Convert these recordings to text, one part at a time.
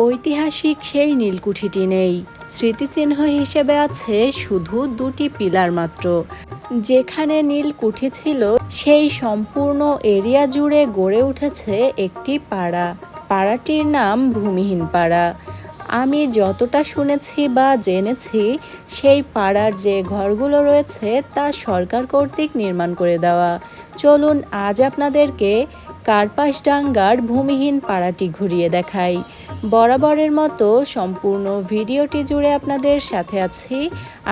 ঐতিহাসিক সেই নীলকুঠিটি নেই। স্মৃতিচিহ্ন হিসেবে আছে শুধু দুটি পিলার মাত্র। যেখানে নীলকুঠি ছিল, সেই সম্পূর্ণ এরিয়া জুড়ে গড়ে উঠেছে একটি পাড়া। পাড়াটির নাম ভূমিহীন পাড়া। আমি যতটা শুনেছি বা জেনেছি, সেই পাড়ার যে ঘরগুলো রয়েছে তা সরকার কর্তৃক নির্মাণ করে দেওয়া। চলুন আজ আপনাদেরকে কার্পাসডাঙ্গার ভূমিহীন পাড়াটি ঘুরিয়ে দেখাই। বরাবরের মতো সম্পূর্ণ ভিডিওটি জুড়ে আপনাদের সাথে আছি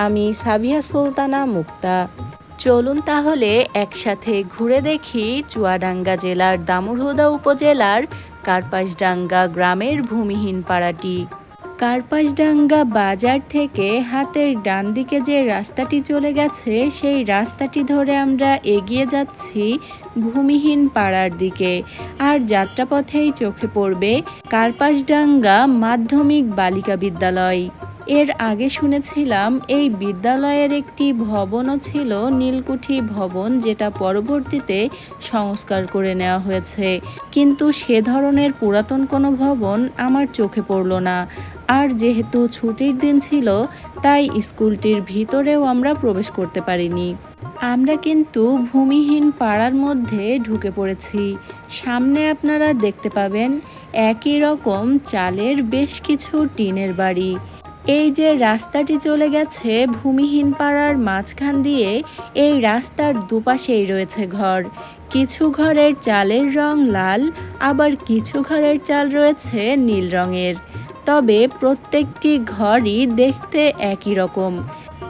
আমি সাবিয়া সুলতানা মুক্তা। চলুন তাহলে একসাথে ঘুরে দেখি চুয়াডাঙ্গা জেলার দামুরহুদা উপজেলার কার্পাসডাঙ্গা গ্রামের ভূমিহীন পাড়াটি। কার্পাসডাঙ্গা বাজার থেকে হাতের ডান দিকে যে রাস্তাটি চলে গেছে, সেই রাস্তাটি ধরে আমরা এগিয়ে যাচ্ছি ভূমিহীন পাড়ার দিকে। আর যাত্রাপথেই চোখে পড়বে কার্পাসডাঙ্গা মাধ্যমিক বালিকা বিদ্যালয়। এর আগে শুনেছিলাম এই বিদ্যালয়ের একটি ভবনও ছিল নীলকুঠি ভবন, যেটা পরবর্তীতে সংস্কার করে নেওয়া হয়েছে। কিন্তু সে ধরনের পুরাতন কোনো ভবন আমার চোখে পড়ল না। আর যেহেতু ছুটির দিন ছিল, তাই স্কুলটির ভিতরেও আমরা প্রবেশ করতে পারিনি। আমরা কিন্তু ভূমিহীন পাড়ার মধ্যে ঢুকে পড়েছি। সামনে আপনারা দেখতে পাবেন একই রকম চালের বেশ কিছু টিনের বাড়ি। এই যে রাস্তাটি চলে গেছে ভূমিহীন পাড়ার মাঝখান দিয়ে, এই রাস্তার দুপাশেই রয়েছে ঘর। কিছু ঘরের চালের রং লাল, আবার কিছু ঘরের চাল রয়েছে নীল রঙের। তবে প্রত্যেকটি ঘরই দেখতে একই রকম।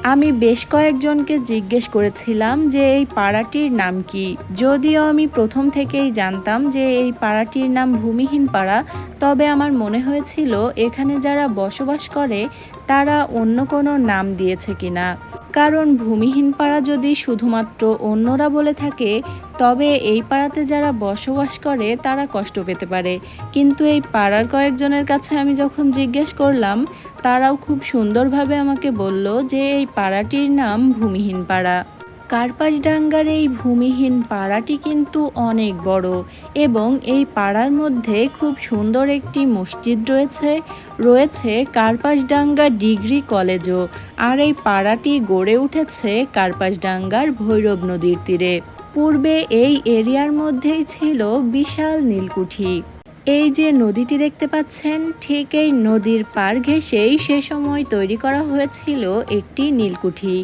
আমি বেশ কয়েকজনকে জিজ্ঞেস করেছিলাম যে এই পাড়াটির নাম কি। যদিও আমি প্রথম থেকেই জানতাম যে এই পাড়াটির নাম ভূমিহীন পাড়া, তবে আমার মনে হয়েছিল এখানে যারা বসবাস করে, তারা অন্য কোনো নাম দিয়েছে কিনা। কারণ ভূমিহীন পাড়া যদি শুধুমাত্র অন্যরা বলে থাকে তবে এই পাড়াতে যারা বসবাস করে, তারা কষ্ট পেতে পারে। কিন্তু এই পাড়ার কয়েকজনের কাছে আমি যখন জিজ্ঞেস করলাম, তারাও খুব সুন্দরভাবে আমাকে বলল যে এই পাড়াটির নাম ভূমিহীন পাড়া। কার্পাসডাঙ্গার এই ভূমিহীন পাড়াটি কিন্তু অনেক বড় এবং এই পাড়ার মধ্যে খুব সুন্দর একটি মসজিদ রয়েছে রয়েছে কার্পাসডাঙ্গা ডিগ্রি কলেজও। আর এই পাড়াটি গড়ে উঠেছে কার্পাসডাঙ্গার ভৈরব নদীর তীরে। পূর্বে এই এরিয়ার মধ্যেই ছিল বিশাল নীলকুঠি। এই যে নদীটি দেখতে পাচ্ছেন, ঠিক এই নদীর পার ঘেঁষেই সে সময় তৈরি করা হয়েছিল একটি নীলকুঠি,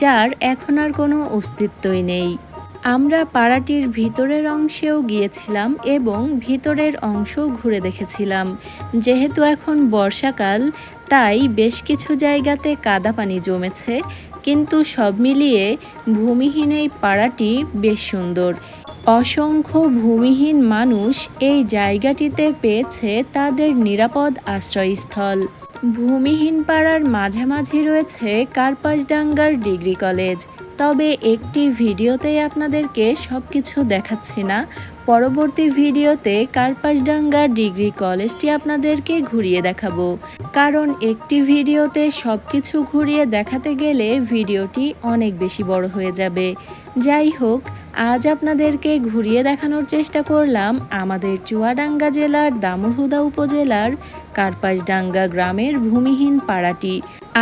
যার এখন আর কোনো অস্তিত্বই নেই। আমরা পাড়াটির ভিতরের অংশেও গিয়েছিলাম এবং ভিতরের অংশ ঘুরে দেখেছিলাম। যেহেতু এখন বর্ষাকাল, তাই বেশ কিছু জায়গাতে কাদা পানি জমেছে কিন্তু সব মিলিয়ে ভূমিহীন এই পাড়াটি বেশ সুন্দর। অসংখ্য ভূমিহীন মানুষ এই জায়গাটিতে পেয়েছে তাদের নিরাপদ আশ্রয়স্থল। ভূমিহীন পাড়ার মাঝামাঝি রয়েছে কার্পাসডাঙ্গার ডিগ্রি কলেজ। তবে একটি ভিডিওতেই আপনাদেরকে সব কিছু দেখাচ্ছি না। পরবর্তী ভিডিওতে কার্পাসডাঙ্গা ডিগ্রি কলেজটি আপনাদেরকে ঘুরিয়ে দেখাবো। কারণ একটি ভিডিওতে সব কিছু ঘুরিয়ে দেখাতে গেলে ভিডিওটি অনেক বেশি বড় হয়ে যাবে। যাই হোক, আজ আপনাদেরকে ঘুরিয়ে দেখানোর চেষ্টা করলাম আমাদের চুয়াডাঙ্গা জেলার দামুরহুদা উপজেলার কার্পাসডাঙ্গা গ্রামের ভূমিহীন পাড়াটি।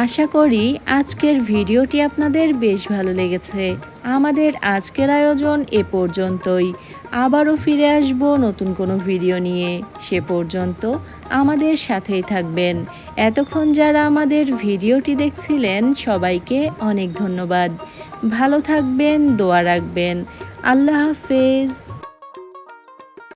আশা করি আজকের ভিডিওটি আপনাদের বেশ ভালো লেগেছে। আমাদের আজকের আয়োজন এ পর্যন্তই। আবারও ফিরে আসব নতুন কোনো ভিডিও নিয়ে। সে পর্যন্ত আমাদের সাথেই থাকবেন। এতক্ষণ যারা আমাদের ভিডিওটি দেখছিলেন, সবাইকে অনেক ধন্যবাদ। ভালো থাকবেন, দোয়া রাখবেন। আল্লাহ হাফেজ।